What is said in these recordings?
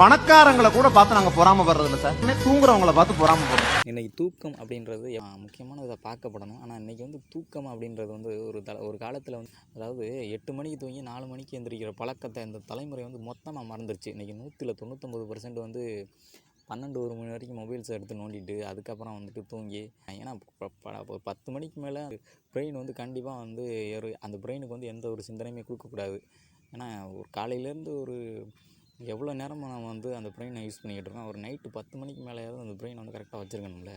பணக்காரங்களை கூட பார்த்து நாங்கள் பொறாமப்படுறது வர்றதில்ல சார். இன்னும் தூங்குறவங்கள பார்த்து பொறாமப்படுறோம் இன்னைக்கு தூக்கம் அப்படின்றது முக்கியமான இதை பார்க்கப்படணும். ஆனால் இன்னைக்கு வந்து தூக்கம் அப்படின்றது வந்து ஒரு தல ஒரு காலத்தில் வந்து அதாவது எட்டு மணிக்கு தூங்கி நாலு மணிக்கு எந்திரிக்கிற பழக்கத்தை இந்த தலைமுறை வந்து மொத்தமாக மறந்துருச்சு. இன்றைக்கி நூற்றில் தொண்ணூற்றொம்பது பர்சன்ட் வந்து பன்னெண்டு ஒரு மணி வரைக்கும் மொபைல்ஸ் எடுத்து நோண்டிட்டு அதுக்கப்புறம் வந்துட்டு தூங்கி ஏன்னா ப- ப- ஒரு பத்து மணிக்கு மேலே பிரெயின் வந்து கண்டிப்பாக வந்து ஒரு அந்த பிரெயினுக்கு வந்து எந்த ஒரு சிந்தனையுமே கொடுக்கக்கூடாது. ஏன்னா ஒரு காலையிலேருந்து ஒரு எவ்வளோ நேரமாக நான் வந்து அந்த ப்ரைனை யூஸ் பண்ணிக்கிட்டு இருக்கோம் ஒரு நைட்டு பத்து மணிக்கு மேலேயாவது அந்த பிரெயின் வந்து கரெக்டாக வச்சுருக்கணும்ல.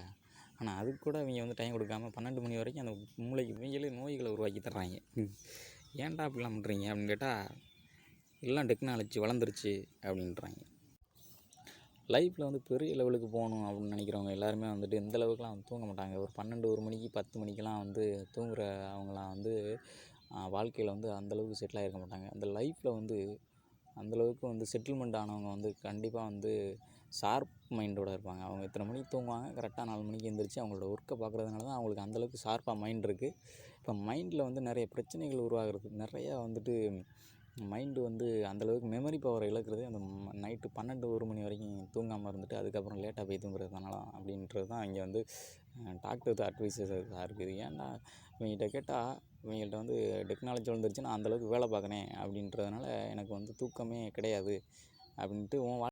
ஆனால் அதுக்கு கூட அவங்க வந்து டைம் கொடுக்காம பன்னெண்டு மணி வரைக்கும் அந்த மூளைக்கு இவங்களே நோய்களை உருவாக்கி தர்றாங்க. ஏன்டா அப்படிலாம் பண்ணுறீங்க அப்படின்னு கேட்டால் எல்லாம் டெக்னாலஜி வளர்ந்துருச்சு அப்படின்றாங்க. லைஃப்பில் வந்து பெரிய லெவலுக்கு போகணும் அப்படின்னு நினைக்கிறவங்க எல்லாருமே வந்துட்டு இந்த அளவுக்குலாம் தூங்க மாட்டாங்க. ஒரு பன்னெண்டு ஒரு மணிக்கு பத்து மணிக்கெலாம் வந்து தூங்குற அவங்களாம் வந்து வாழ்க்கையில் வந்து அந்தளவுக்கு செட்டில் ஆகிருக்க மாட்டாங்க. அந்த லைஃப்பில் வந்து அந்தளவுக்கு வந்து செட்டில்மெண்ட் ஆனவங்க வந்து கண்டிப்பாக வந்து ஷார்ப் மைண்டோட இருப்பாங்க. அவங்க இத்தனை மணிக்கு தூங்குவாங்க கரெக்டாக நாலு மணிக்கு எந்திரிச்சு அவங்களோட ஒர்க்கை பார்க்குறதுனால தான் அவங்களுக்கு அந்தளவுக்கு ஷார்ப்பாக மைண்ட் இருக்குது இப்போ மைண்டில் வந்து நிறைய பிரச்சனைகள் உருவாகிறது நிறையா வந்துட்டு மைண்டு வந்து அந்தளவுக்கு மெமரி பவர் இழக்கிறது அந்த நைட்டு பன்னெண்டு ஒரு மணி வரைக்கும் தூங்காமல் இருந்துட்டு அதுக்கப்புறம் லேட்டாக போய் தூங்குறதுனால அப்படின்றது தான் இங்கே வந்து டாக்டர் அட்வைஸஸ் இருக்குது ஏன்டா இவங்ககிட்ட கேட்டால் இவங்கள்ட்ட வந்து டெக்னாலஜி வளர்ந்துருச்சு நான் அந்தளவுக்கு வேலை பார்க்குறேன் அப்படின்றதுனால எனக்கு வந்து தூக்கமே கிடையாது. அப்படின்ட்டு உன் வாழ்